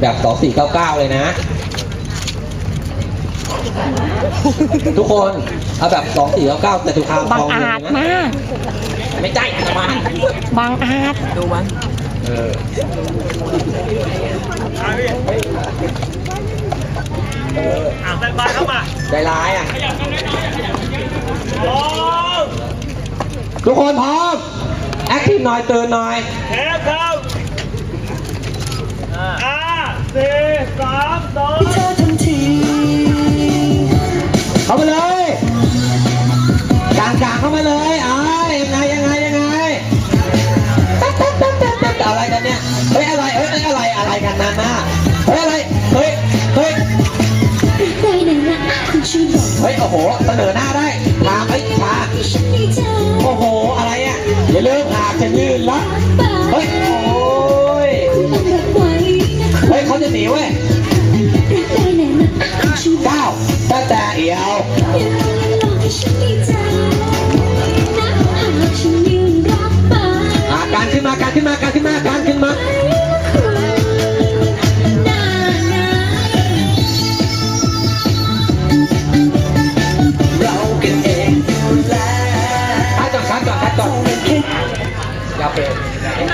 แบบสองสี่เก้าเก้าเลยนะ ทุกคน เอาแบบสองสี่เก้าเก้าแต่ทุกคราวบางทองอาจเลยนะมากไม่ใช่ประมาณบางอาจดูมันเอออะไปไปเข้ามาใจร้ายอะพร้อม ทุกคนพร้อม แอคทีฟหน่อยตื่นหน่อยเทปครับอ่าสี่สามสองเข้ามาเลยกลางกลางๆเข้ามาเลยอ้ายยังไงยังไงยังไงตั๊บตั๊บตั๊บตั๊บตั๊บอะไรกันเนี่ยเฮ้ยอะไรเฮ้ยเฮ้ยอะไรอะไรกันนั่นน่ะเฮ้ยอะไรเฮ้ยเฮ้ยใจหนึ่งนะคุณช่วยบอกเฮ้ยโอ้โหเสนอหน้าได้พาเฮ้ยพาฉันให้เธอโอ้โห อะไรอะอย่าลืมหากจะยืนละป่าเฮ้ย โอ้ยคุณเอารักไว้นะเฮ้ยเขาจะหนีเว้ยรักได้แน่นะคุณช่วยบอกเก้าตั้งแต่เอียว Kape.